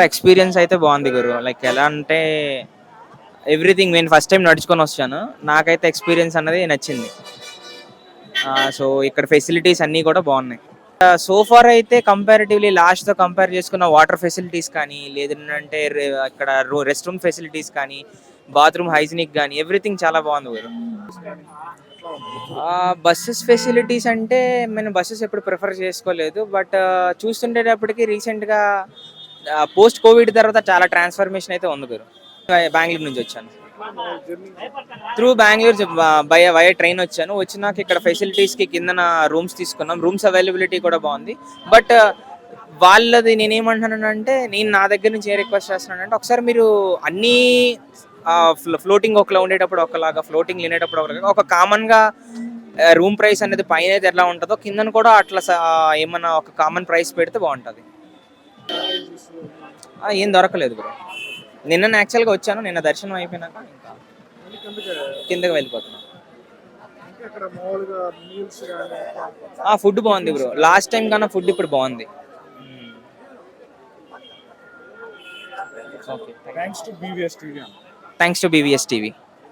Experience అయితే బాగుంది గురు. Like ఎలా అంటే ఎవ్రీథింగ్ నేను ఫస్ట్ టైం నడుచుకొని వచ్చాను. నాకైతే ఎక్స్పీరియన్స్ అన్నది నచ్చింది. సో ఇక్కడ ఫెసిలిటీస్ అన్నీ కూడా బాగున్నాయి. సో ఫార్ అయితే కంపారిటివ్లీ లాస్ట్తో కంపేర్ చేసుకున్న వాటర్ ఫెసిలిటీస్ కానీ లేదంటే రే- ఇక్కడ రెస్ట్ రూమ్ ఫెసిలిటీస్ కానీ బాత్రూమ్ హైజీనిక్ కానీ ఎవ్రీథింగ్ చాలా బాగుంది గురు. బస్సెస్ ఫెసిలిటీస్ అంటే నేను బస్సెస్ ఎప్పుడు ప్రిఫర్ చేసుకోలేదు. బట్ చూస్తుండేటప్పటికి రీసెంట్గా పోస్ట్ కోవిడ్ తర్వాత చాలా ట్రాన్స్ఫర్మేషన్ అయితే ఉంది గురు. బెంగళూరు నుంచి వచ్చాను. Through Bengaluru by via train వచ్చాను. వచ్చినాక ఇక్కడ ఫెసిలిటీస్కి కిందన రూమ్స్ తీసుకున్నాం. రూమ్స్ అవైలబిలిటీ కూడా బాగుంది. బట్ వాళ్ళది నేనేమంటున్నానంటే నేను నా దగ్గర నుంచి ఏ రిక్వెస్ట్ చేస్తున్నానంటే ఒకసారి మీరు అన్నీ ఫ్లోటింగ్ ఒకలా ఉండేటప్పుడు ఒకలాగా ఫ్లోటింగ్ లేనేటప్పుడు ఒకలాగా ఒక కామన్గా రూమ్ ప్రైస్ అనేది పైన అయితే ఎలా ఉంటుందో కిందన కూడా అట్లా ఏమన్నా ఒక కామన్ ప్రైస్ పెడితే బాగుంటుంది. ఏం దొరకలేదు బ్రో. నిన్న యాక్చువల్గా వచ్చాను నిన్న దర్శనం అయిపోయినాక ఇంకా కిందకి వెళ్ళిపోతున్నాను ఫుడ్ బాగుంది బ్రో. లాస్ట్ టైం కన్నా ఫుడ్ ఇప్పుడు బాగుంది. Thanks to BVS TV